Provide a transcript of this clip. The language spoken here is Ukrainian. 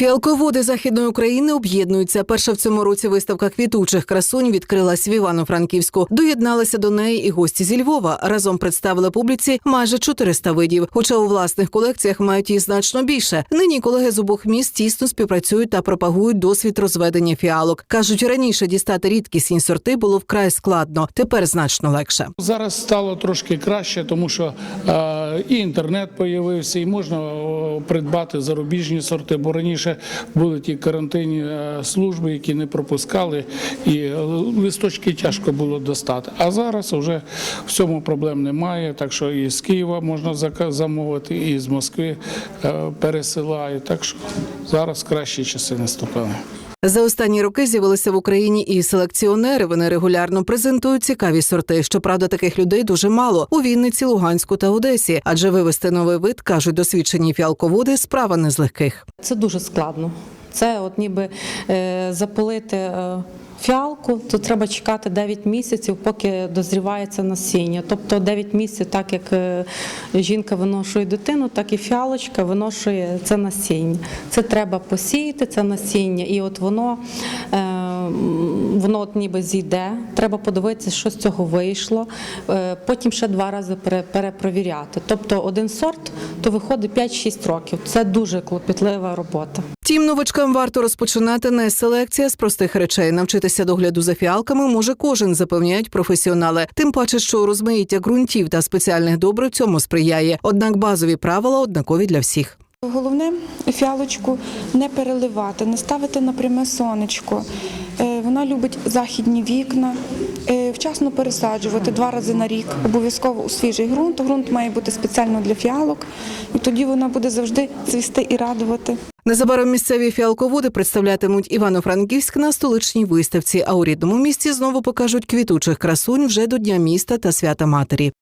Фіалководи західної України об'єднуються. Перша в цьому році виставка квітучих красунь відкрилась в Івано-Франківську. Доєдналися до неї і гості зі Львова. Разом представили публіці майже 400 видів. Хоча у власних колекціях мають їх значно більше. Нині колеги з обох міст тісно співпрацюють та пропагують досвід розведення фіалок. кажуть, раніше дістати рідкісні сорти було вкрай складно. Тепер значно легше. Зараз стало трошки краще, тому що е, і інтернет появився, і можна придбати зарубіжні сорти, бо раніше були ті карантинні е, служби, які не пропускали, і е, листочки тяжко було достати. А зараз вже в цьому проблем немає. Так що і з Києва можна замовити, і з Москви е, пересилають. Так що зараз кращі часи наступили. За останні роки з'явилися в Україні і селекціонери. Вони регулярно презентують цікаві сорти. Щоправда, таких людей дуже мало у Вінниці, Луганську та Одесі. Адже вивести новий вид кажуть досвідчені фіалководи справа не з легких. Це дуже складно. Це от ніби е, запилити е, фіалку, то треба чекати 9 місяців, поки дозрівається насіння. Тобто 9 місяців, так як е, жінка виношує дитину, так і фіалочка виношує це насіння. Це треба посіяти, це насіння, і от воно, е, воно от ніби зійде. Треба подивитися, що з цього вийшло. Е, Потім ще два рази пере- перепровіряти. Тобто один сорт то виходить 5-6 років. Це дуже клопітлива робота. Тім новачкам варто розпочинати не селекція з простих речей. Навчитися догляду за фіалками може кожен, запевняють професіонали. Тим паче, що розмаїття ґрунтів та спеціальних добрив цьому сприяє. Однак базові правила однакові для всіх. Головне фіалочку не переливати, не ставити на пряме сонечко. Е, Вона любить західні вікна. Е, Вчасно пересаджувати два рази на рік, обов'язково у свіжий ґрунт. Ґрунт має бути спеціально для фіалок, і тоді вона буде завжди цвісти і радувати. Незабаром місцеві фіалководи представлятимуть Івано-Франківськ на столичній виставці. А у рідному місті знову покажуть квітучих красунь вже до Дня міста та свята матері.